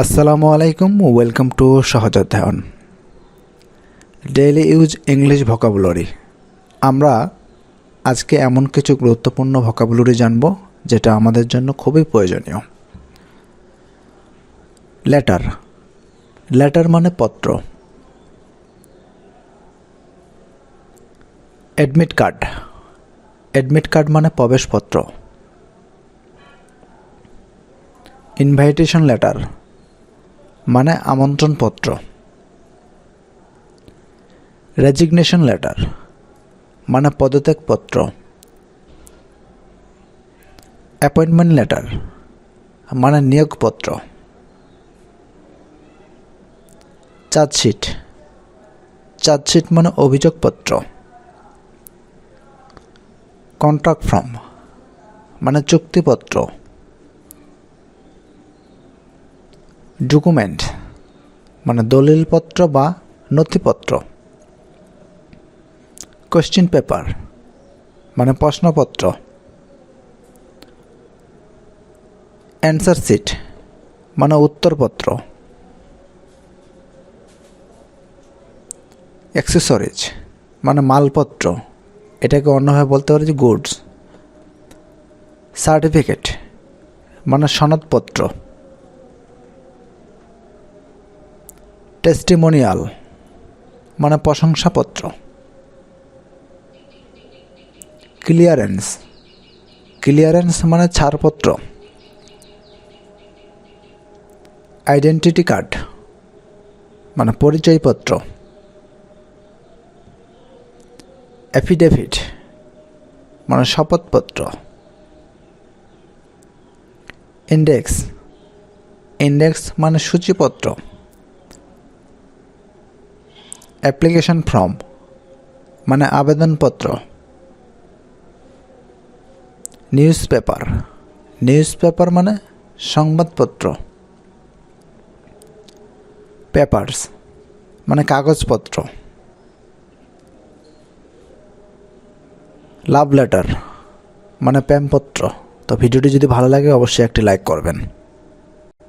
আসসালামু আলাইকুম welcome to সহজ অধ্যয়ন। ডেইলি ইউজ ইংলিশ ভোকাবুলারি আমরা আজকে এমন কিছু গুরুত্বপূর্ণ ভোকাবুলারি জানব, যেটা আমাদের জন্য খুবই প্রয়োজনীয়। লেটার লেটার মানে পত্র। অ্যাডমিট কার্ড অ্যাডমিট কার্ড মানে প্রবেশপত্র। ইনভাইটেশন লেটার মানে আমন্ত্রণপত্র। রেজিগনেশন লেটার মানে পদত্যাগপত্র। অ্যাপয়েন্টমেন্ট লেটার মানে নিয়োগপত্র। চার্জশিট চার্জশিট মানে অভিযোগপত্র। কন্ট্রাক্ট ফর্ম মানে চুক্তিপত্র। ডকুমেন্ট মানে দলিলপত্র বা নথিপত্র। কোশ্চিন পেপার মানে প্রশ্নপত্র। অ্যান্সার সিট মানে উত্তরপত্র। অ্যাক্সেসরিজ মানে মালপত্র। এটাকে অন্যভাবে বলতে পারি যে গুডস সার্টিফিকেট মানে সনদপত্র। টেস্টিমোনিয়াল মানে প্রশংসাপত্র। ক্লিয়ারেন্স ক্লিয়ারেন্স মানে ছাড়পত্র। আইডেন্টিটি কার্ড মানে পরিচয়পত্র। অ্যাফিডেভিট মানে শপথপত্র। ইন্ডেক্স ইন্ডেক্স মানে সূচিপত্র। অ্যাপ্লিকেশন ফর্ম মানে আবেদনপত্র নিউজ পেপার নিউজ পেপার মানে সংবাদপত্র পেপার্স মানে কাগজপত্র লাভ লেটার মানে প্রেমপত্র। তো ভিডিওটি যদি ভালো লাগে, অবশ্যই একটি লাইক করবেন।